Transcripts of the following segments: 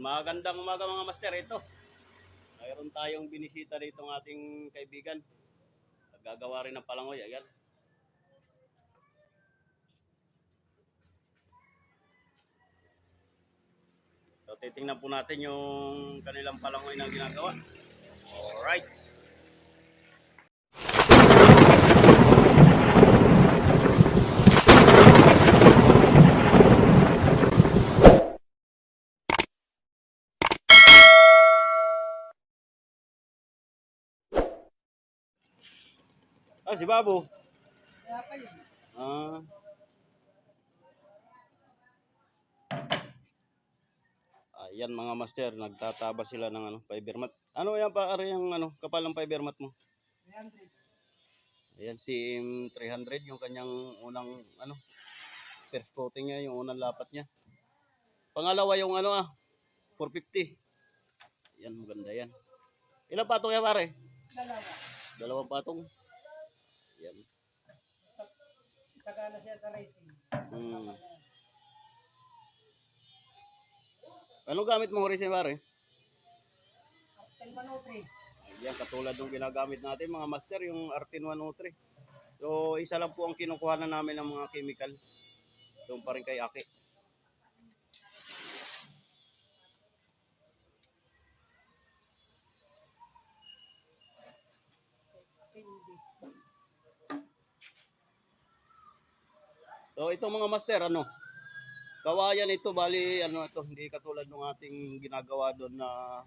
Magandang umaga mga master ito. Mayroon tayong binisita dito ng ating kaibigan. Gagawa rin ng palangoy. Ayan. So titingnan po natin yung kanilang palangoy na ginagawa. Alright. Ah, si Babu. Ah. Ayan mga master, nagtataba sila ng ano, fiber mat. Ano yan pa ari yung ano, kapal ng fiber mat mo? Ayan si M300 yung kanyang unang ano, first coating niya, yung unang lapat niya. Pangalawa yung ano ah, 450. Yan maganda yan. Ilang patong yan pare? Dalawa. Dalawang patong. Siya sa racing. Hmm. Anong gamit mo rin pare? Ten Manotri. Yan, katulad ng ginagamit natin mga master, yung Artin 103. So, isa lang po ang kinukuha na namin ng mga chemical. Doon pa rin kay Aki. So, itong mga master, ano, kawayan ito, bali, ano ito, hindi katulad ng ating ginagawa doon na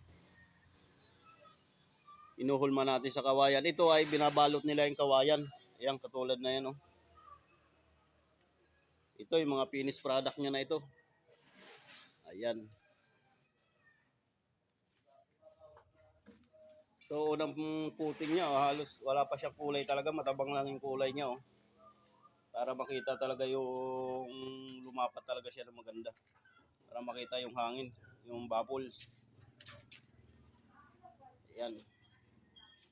inuhulma natin sa kawayan. Ito ay binabalot nila yung kawayan. Ayan, katulad na yan, oh. Ito, yung mga finished product niya na ito. Ayan. So, unang puting niya, oh, halos wala pa siyang kulay talaga. Matabang lang yung kulay niya, oh. Para makita talaga yung lumapat talaga siya ng maganda. Para makita yung hangin, yung bubbles. Ayan.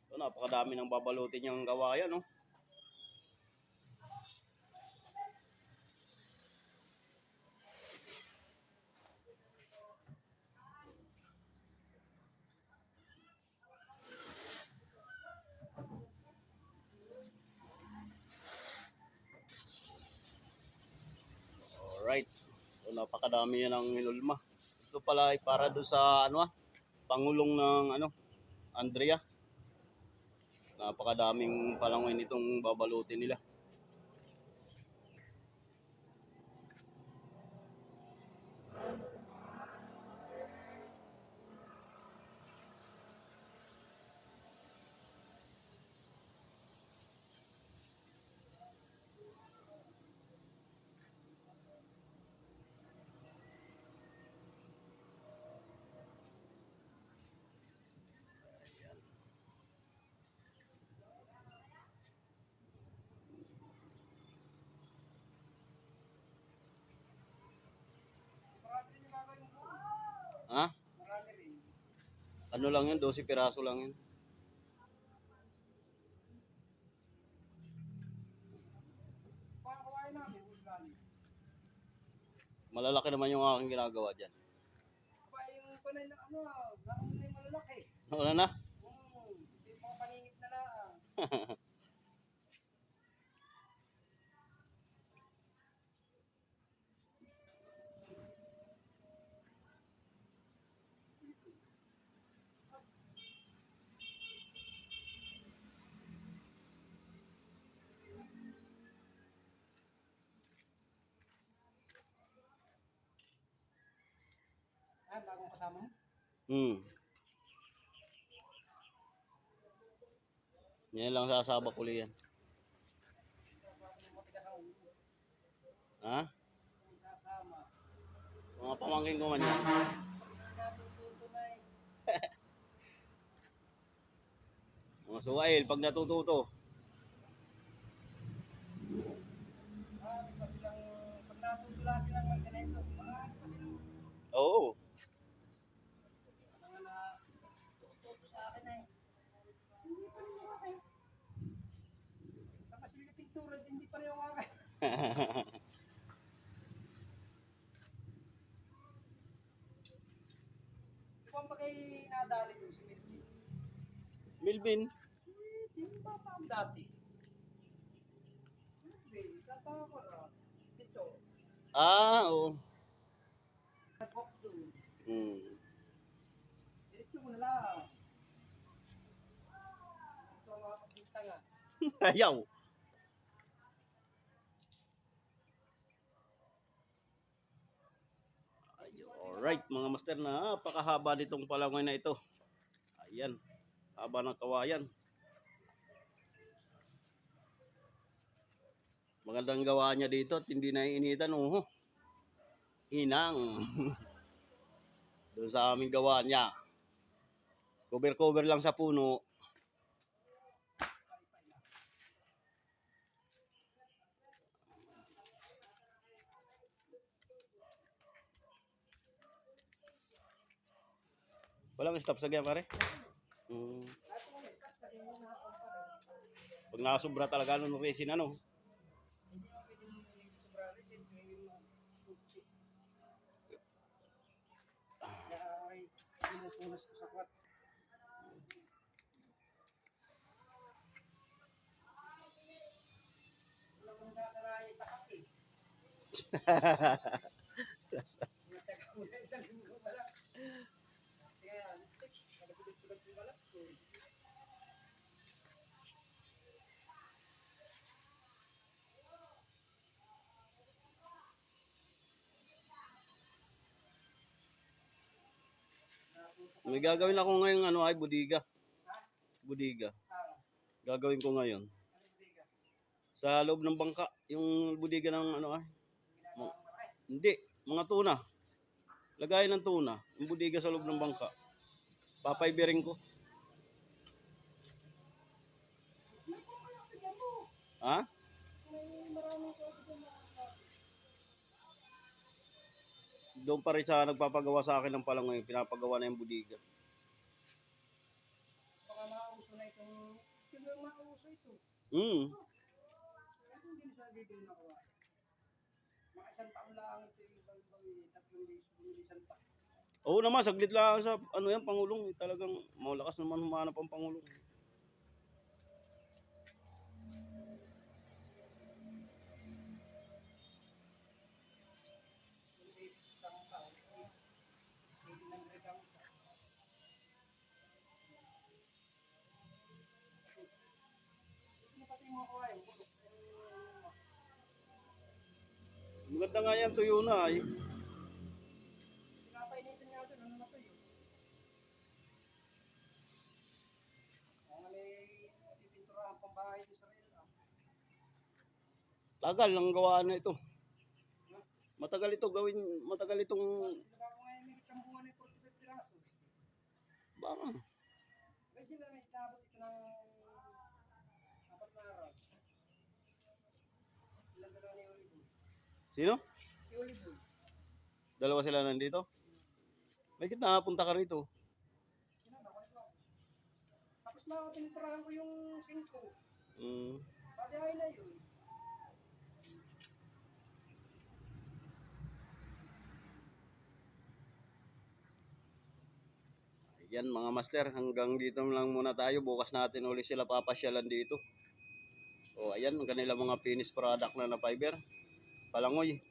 So, napakadami ng babalutin niyang kawayan, no? Alright. So, napakadami yan ng inulma. Ito pala ay para doon sa ano ah, Pangulong ng ano, Andrea. Napakadaming palangoy nitong babalutin nila. Marami rin yung gagawin mo. Ha? Marami rin. Ano lang yun? 12 piraso lang yun. Malalaki naman yung aking ginagawa dyan. Pa yung panay na ano, lakang na yung malalaki. Wala na? Hmm. Hindi mga paningit na lang. Ah, bagong kasama mo? Hmm. Yan lang sasabak uli yan. Ha? Mga pamangkin ko man yan. Mga suwail, pag natututo. Ah, di pa silang, pag natutula silang magkanito, mga ano pa silang, Oo. mga na, tututo sa akin eh. Hindi pa rin yung akin. Sa masilip pintura, hindi pa rin yung akin. ang bagay nadali doon si Milvin? Milvin. Si Tim Bata ang dati. Milvin, tatawa ko na. Ito, Ah, oo. nag-box doon. Hmm. Diretso mo na lang. Ayaw. Ay, Alright, mga master na napakahaba nitong palangoy na ito. Ayan, haba ng kawayan. Magandang gawa niya dito at hindi na initan. Oh. Inang. Doon sa aming gawa niya. Cover-cover lang sa puno. Stop sa gaya, pare. Mm. Pag nakasubra talaga ng resin, ano? Pinupunas ko sa kwat. Wala kong kakarayan sa kaki. Matagal mo na isang May gagawin ako ngayon, ano, ay budiga. Budiga. Gagawin ko ngayon. Sa loob ng bangka, yung budiga ng ano ay. Malaki. Hindi, mga tuna. Lagayan ng tuna. Yung budiga sa loob ng bangka. Papayberin ko. Ha? Doon pa rin sa nagpapagawa sa akin ng palangoy, pinapagawa na yung budiga. Baka mauso na itong... Hindi mauso ito. Hmm. Ano hindi sa bibili na kuha? Mga isang taon lang ito yung ibang ibang tatlong days, isang taon. Oo naman, saglit lang sa ano yan, Pangulong. Talagang malakas naman humanap ang Pangulong. Maganda nga yan, tuyo na ay. Pinapainitin nga doon, ano na yun? Ang may pipinturahan pang bahay sa ah. Tagal ang gawaan na ito. Matagal ito gawin, matagal itong Sila ba ngayon may isang buwan ay 45 piraso? baka. May sila may inabot ito ng apat na araw. Sila dalawa ni Oliboy. Sino? Si Oliboy. Dalawa sila nandito? May kita punta ka rito. Tapos na ako tinitirahan ko yung 5. Mm. Pati ay na yun. Yan mga master, hanggang dito lang muna tayo. Bukas natin uli sila papasyalan dito. O ayan, ang kanilang mga finished product na na fiber. Palangoy.